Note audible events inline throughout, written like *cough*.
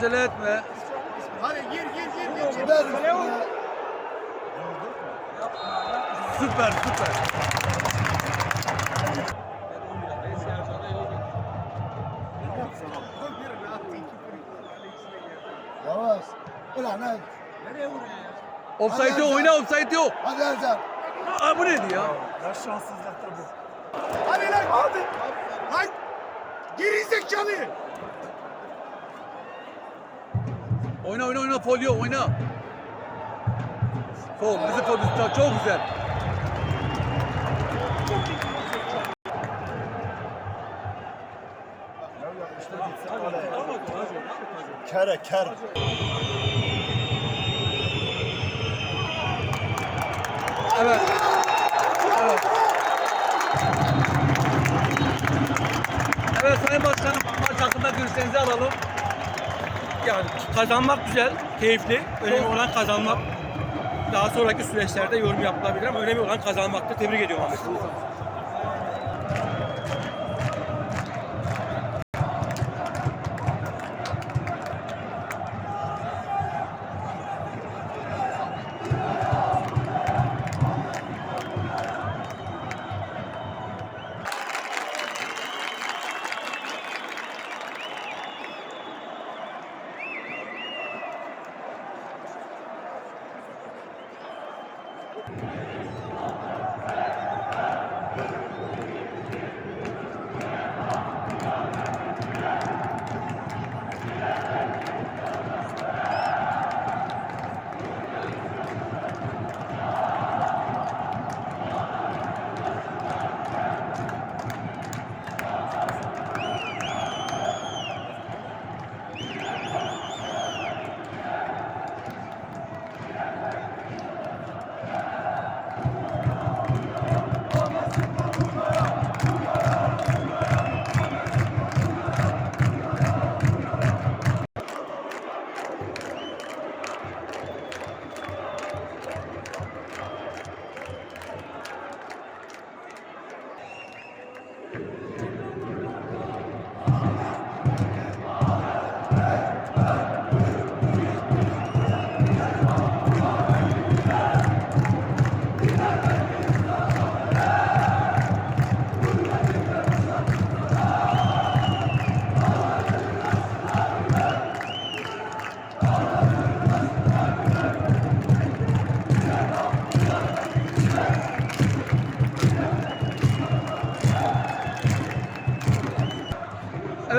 Acele etme. Hadi gir gir gir gir. Üstüne. Süper süper. Yavaş. Ulan hadi. Offside yok oyna offside yok. Hadi Ercan. Aa, bu neydi ya? Hadi lan hadi. Lan. Geri zekalı. Oyna oyna oyna fol yok oyna. Fol bizim fol üstte çok güzel. Kere ker. Evet. Evet. Evet Sayın Başkanım maç hakkında görüşlerinizi alalım. Yani kazanmak güzel, keyifli. Önemli olan kazanmak. Daha sonraki süreçlerde yorum yapılabilir ama önemli olan kazanmaktır. Tebrik ediyorum Ahmet.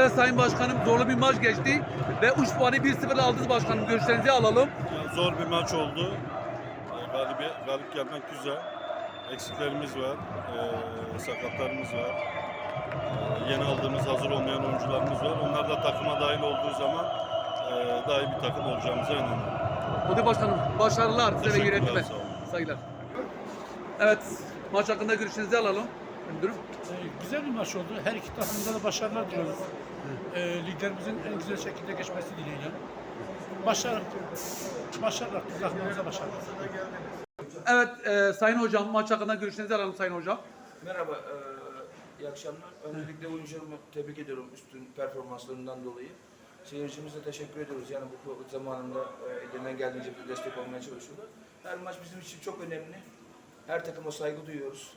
Evet Sayın Başkanım zorlu bir maç geçti ve 3 puanı 1-0 aldınız başkanım. Görüşlerinizi alalım. Yani zor bir maç oldu. Galibi, galip gelmek güzel. Eksiklerimiz var, ee, sakatlarımız var. Ee, yeni aldığımız hazır olmayan oyuncularımız var. Onlar da takıma dahil olduğu zaman ee, daha iyi bir takım olacağımıza inanıyorum. Hadi başkanım başarılar size ve yönetime. Saygılar. Evet maç hakkında görüşlerinizi alalım. Müdürüm. Ee, Güzel bir maç oldu. Her iki takımda da başarılar diliyoruz. Ee, liglerimizin en güzel şekilde geçmesi dileğiyle. Başarı, başarılar, takımımıza başarılar. Evet e, Sayın Hocam maç hakkında görüşlerinizi alalım Sayın Hocam. Merhaba, eee, iyi akşamlar. Öncelikle oyuncularımı tebrik ediyorum üstün performanslarından dolayı. Seyircimize teşekkür ediyoruz. Yani bu Covid zamanında eee, elinden geldiğince bize destek olmaya çalışıyorlar. Her maç bizim için çok önemli. Her takıma saygı duyuyoruz.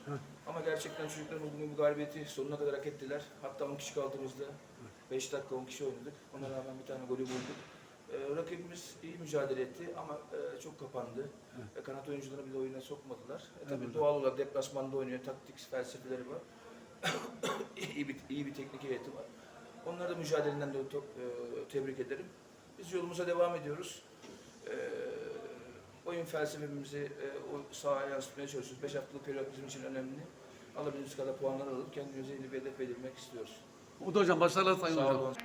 Ama gerçekten çocuklar bugün bu galibiyeti sonuna kadar hak ettiler. Hatta 10 kişi kaldığımızda 5 dakika 10 kişi oynadık. Ona rağmen bir tane golü bulduk. Eee, rakibimiz iyi mücadele etti ama eee, çok kapandı. E, kanat oyuncularını bile oyuna sokmadılar. E, tabii doğal olarak deplasmanda oynuyor. Taktik felsefeleri var. *coughs* iyi, bir, iyi bir teknik heyeti var. Onları da mücadelenden de to- e, tebrik ederim. Biz yolumuza devam ediyoruz. E, oyun felsefemizi e, o sahaya yansıtmaya çalışıyoruz. 5 haftalık periyot bizim için önemli. alabildiğimiz kadar puanlar alıp kendimize yeni bir hedef belirlemek istiyoruz. O da hocam başarılar sayın Sağ hocam. olun.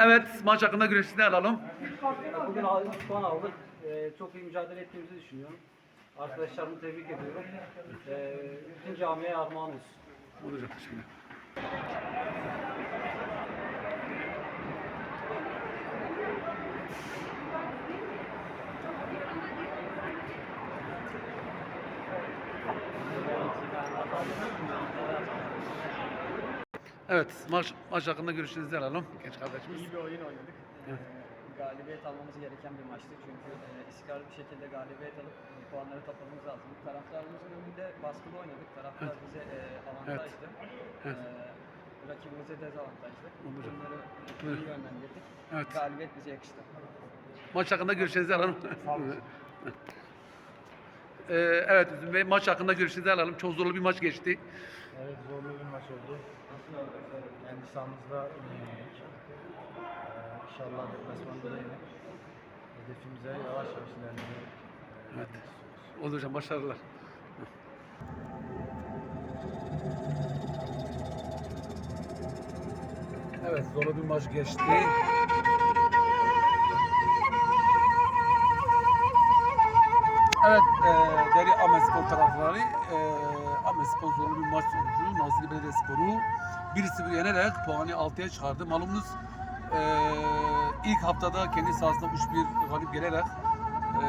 Evet maç hakkında görüşünüzü alalım. Bugün aldığımız puan aldık. Ee, çok iyi mücadele ettiğimizi düşünüyorum. Arkadaşlarımı tebrik ediyorum. Ee, bütün camiye armağan olsun. Olur hocam şimdi. Evet, maç, maç hakkında görüşünüzü alalım genç kardeşimiz. İyi bir oyun oynadık. Ee, galibiyet almamız gereken bir maçtı çünkü e, istikrarlı bir şekilde galibiyet alıp e, puanları toplamamız lazım. Taraftarımızın önünde baskılı oynadık. Taraftar bize e, avantajdı. Evet. Ee, rakibimize dezavantajlı. Bunları Evet. iyi yönlendirdik. Evet. Galibiyet bize yakıştı. Maç hakkında görüşlerinizi alalım. *laughs* Ee, evet Üzüm Bey, maç hakkında görüşlerinizi alalım. Çok zorlu bir maç geçti. Evet zorlu bir maç oldu. Kendi sahamızda yenildik. Ee, inşallah deplasmanda da yenip hedefimize yavaş yavaş ilerlemeyi Evet. Oldu hocam, başarılar. Evet, zorlu bir maç geçti. Evet, e, değerli Ahmetspor taraftarı, e, Ahmetspor zorlu bir maç sonucu Nazilli Belediyespor'u 1-0 yenerek puanı 6'ya çıkardı. Malumunuz e, ilk haftada kendi sahasında 3-1 galip gelerek e,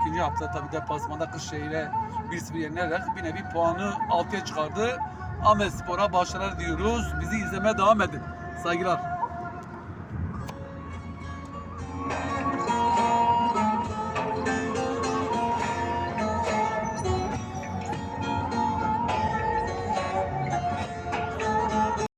ikinci hafta tabii deplasmanda Kırşehir'e 1-0 yenerek bir nevi puanı 6'ya çıkardı. Ahmetspor'a başarılar diyoruz. Bizi izlemeye devam edin. Saygılar.